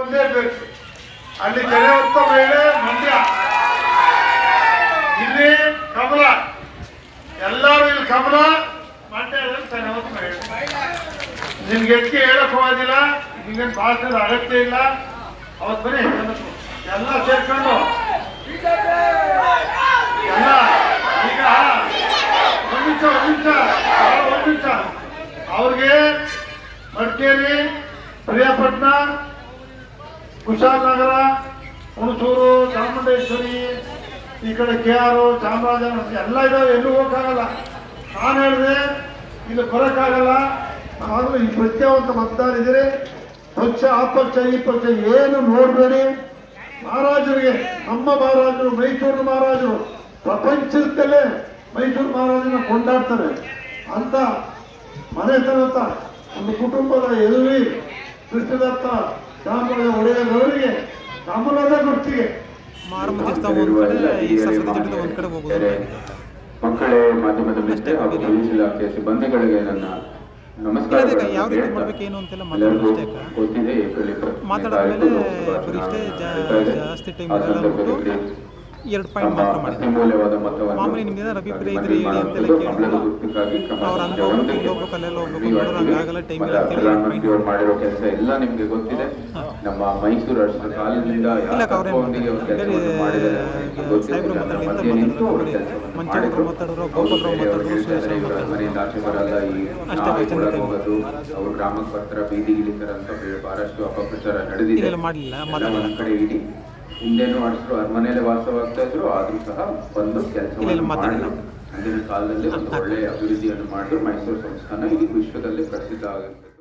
ಒಂದೇ ಬೇಕು. ಅಲ್ಲಿ ಹೊತ್ತ ಮಹಿಳೆ ಮಂಡ್ಯ. ಇಲ್ಲಿ ಕಮಲ. ಎಲ್ಲರೂ ಇಲ್ಲಿ ಕಮಲ ಜನ ಹೊತ್ತ ಮಹಿಳೆ ನಿನ್ಗೆ ಹೆಚ್ಚಿಗೆ ಹೇಳಕ್ ಹೋಗೋದಿಲ್ಲ ನಿಂಗೇನು ಭಾಷಣದ ಅಗತ್ಯ ಇಲ್ಲ. ಅವತ್ತು ಬನ್ನಿ, ಎಲ್ಲ ಸೇರ್ಕೊಂಡು. ಎಲ್ಲ ಈಗ ಒಂದು ನಿಮಿಷ, ಒಂದ್ ನಿಮಿಷ. ಅವ್ರಿಗೆ ಮಡಿಕೇರಿ ಪ್ರಿಯಾಪಟ್ಟಣ ಕುಶಾಲನಗರ, ಹುಣಸೂರು, ಚಾಮುಂಡೇಶ್ವರಿ, ಈ ಕಡೆ ಕೆ ಆರ್ ಚಾಮರಾಜನಗರ, ಎಲ್ಲ ಇದಾವೆ. ಎಲ್ಲೂ ಹೋಗಕ್ಕಾಗಲ್ಲ. ನಾನು ಹೇಳಿದೆ ಇಲ್ಲಿ ಬರೋಕ್ಕಾಗಲ್ಲ ಆದರೂ ಈ ಪ್ರತ್ಯೇಕವಂತ ಮತದಾರ ಇದ್ದೀರಿ. ಪಕ್ಷ ಆ ಪಕ್ಷ ಈ ಪಕ್ಷ ಏನು ನೋಡಬೇಡಿ. ಮಹಾರಾಜರಿಗೆ, ನಮ್ಮ ಮಹಾರಾಜರು ಮೈಸೂರು ಮಹಾರಾಜರು, ಪ್ರಪಂಚದಲ್ಲೇ ಮೈಸೂರು ಮಹಾರಾಜನ ಕೊಂಡಾಡ್ತಾರೆ. ಅಂತ ಮನೆತನದ ಒಂದು ಕುಟುಂಬದ ಎದುರಿ ಕೃಷ್ಣದತ್ತ ಚಾಮರಾಜ ಒಡೆಯರವರಿಗೆ ಕಮಲದ ಗುರ್ತಿಗೆ. ಮಕ್ಕಳೇ ಮಾಧ್ಯಮದ ಮಿತ್ರ ಹಾಗೂ ಪೊಲೀಸ್ ಇಲಾಖೆ ಸಿಬ್ಬಂದಿಗಳಿಗೆ ನನ್ನ ನಮಸ್ಕಾರ. ಗೊತ್ತಿದೆ ಏಪ್ರಿಲ್ ಇಪ್ಪತ್ತನೇ ಎರಡು ಪಾಯಿಂಟ್ ಮಾತ್ರ ಮಾಡಿದ್ದಾರೆ ಮಾಮೂಲಿ ನಿಮ್ಗೆ ಏನಾದ್ರು ಅಭಿಪ್ರಾಯ ಇದ್ರೆ ಹೇಳಿ ಅಂತೆಲ್ಲ ಕೇಳಿದ್ರು. ಅವ್ರ ಹಂಗೆ ಜವಂತಿಗೆ ಹೋಗ್ಬೇಕು, ಇಲ್ಲಿ ಹೋಗ್ಬೇಕು, ಅಲ್ಲೆಲ್ಲ ಹೋಗ್ಬೇಕು, ನೋಡೋರು. ಹಂಗಾಗಲ್ಲ, ಟೈಮ್ ಇಲ್ಲ ಅಂತೇಳಿ ಹೇಳಿ ಮಾಡಿರೋ ಕೆಲಸ ಎಲ್ಲ ನಿಮ್ಗೆ ಗೊತ್ತಿದೆ ನಮ್ಮ ಮೈಸೂರು ಅರಸರ ಕಾಲದಿಂದ ಇಲ್ಲ, ಅವ್ರು ಬೇರೆ ಅಂತ. ಸಾಹೇಬ್ರು ಅಂತ ಮಾತಾಡಿದ್ರು. ಮಾತಾಡಿದ್ರು, ಗೋಪಾಲರಾವ್ ಮಾತಾಡಿದ್ರು, ಸುರೇಶ್ ಇವ್ರ ಮಾತಾಡಿದ್ರು. ಅಷ್ಟೇ ಚಂದ ಅವ್ರು ಗ್ರಾಮಕ್ಕೆ ಬರ್ತಾರ ಬೀದಿಗೆ ಇಳಿತಾರ ಅಂತ ಬಹಳಷ್ಟು ಅಪಪ್ರಚಾರ ನಡೆದಿದೆ ಮಾಡಲಿಲ್ಲ ಮಾತಾಡಲ್ಲ ಕಡೆ ಇಡಿ ಹಿಂದೆನೂ ಮಾಡಿಸಿದ್ರು ಅರಮನೆಯಲ್ಲಿ ವಾಸವಾಗ್ತಾ ಇದ್ರು ಆದ್ರೂ ಸಹ ಬಂದು ಕೆಲಸ ಕೆಲಸವನ್ನು ಇಲ್ಲ, ಅಂದಿನ ಕಾಲದಲ್ಲಿ ಒಂದು ಒಳ್ಳೆಯ ಅಭಿವೃದ್ಧಿಯನ್ನು ಮಾಡಿದ್ರು ಮೈಸೂರು ಸಂಸ್ಥಾನ. ಇದು ವಿಶ್ವದಲ್ಲಿ ಪ್ರಸಿದ್ಧ ಆಗಿರ್ತದೆ